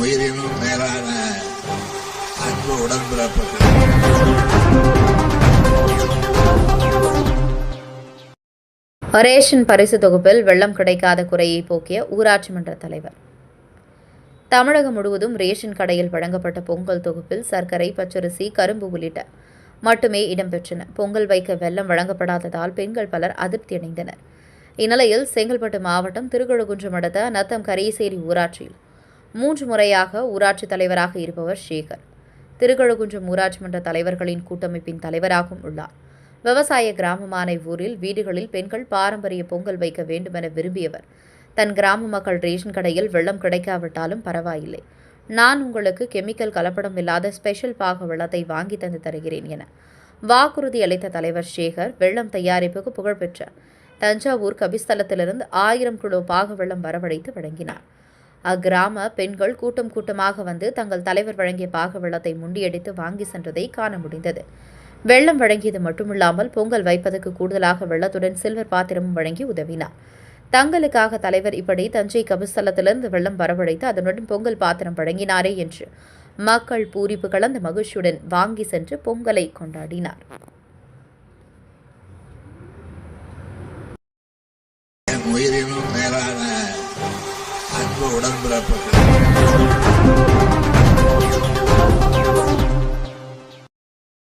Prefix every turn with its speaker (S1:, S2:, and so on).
S1: உயிரினும் மேலான அன்பு உடன்பிறப்புகள்.
S2: ரேஷன் பரிசு தொகுப்பில் வெள்ளம் கிடைக்காத குறையை போக்கிய ஊராட்சி மன்ற தலைவர். தமிழகம் முழுவதும் ரேஷன் கடையில் வழங்கப்பட்ட பொங்கல் தொகுப்பில் சர்க்கரை பச்சரிசி கரும்பு உள்ளிட்ட மட்டுமே இடம்பெற்றன. பொங்கல் வைக்க வெள்ளம் வழங்கப்படாததால் பெண்கள் பலர் அதிருப்தியடைந்தனர். இந்நிலையில் செங்கல்பட்டு மாவட்டம் திருக்கழுகுன்றம் அடுத்த நத்தம் கரியசேரி ஊராட்சியில் மூன்று முறையாக ஊராட்சி தலைவராக இருப்பவர் சேகர். திருக்கழுகுன்றம் ஊராட்சி மன்ற தலைவர்களின் கூட்டமைப்பின் தலைவராகவும் உள்ளார். விவசாய கிராமமான இவ்வூரில் வீடுகளில் பெண்கள் பாரம்பரிய பொங்கல் வைக்க வேண்டுமென விரும்பியவர். தன் கிராம மக்கள் ரேஷன் கடையில் வெள்ளம் கிடைக்காவிட்டாலும் பரவாயில்லை. நான் உங்களுக்கு கெமிக்கல் கலப்படம் இல்லாத ஸ்பெஷல் பாக வெள்ளத்தை வாங்கி தந்து தருகிறேன் என. வாக்குறுதி அளித்த தலைவர் சேகர் வெள்ளம் தயாரிப்புக்கு புகழ்பெற்ற தஞ்சாவூர் கபிஸ்தலத்திலிருந்து ஆயிரம் கிலோ பாக வெள்ளம் வரவழைத்து வழங்கினார். அக்கிராம பெண்கள் கூட்டம் கூட்டமாக வந்து தங்கள் தலைவர் வழங்கிய பாக வெள்ளத்தை முண்டியடித்து வாங்கி சென்றதை காண முடிந்தது. வெள்ளம் வழங்கியது மட்டுமில்லாமல் பொங்கல் வைப்பதற்கு கூடுதலாக வெள்ளத்துடன் சில்வர் பாத்திரமும் வழங்கி உதவினார். தங்களுக்காக தலைவர் இப்படி தஞ்சை கபிஸ்தலத்திலிருந்து வெள்ளம் வரவழைத்து அதனுடன் பொங்கல் பாத்திரம் வழங்கினாரே என்று மக்கள் பூரிப்பு கலந்த மகிழ்ச்சியுடன் வாங்கி சென்று பொங்கலை கொண்டாடினார்.
S1: உயிரினும் மேலான அன்பு உடன்பிறப்புகள்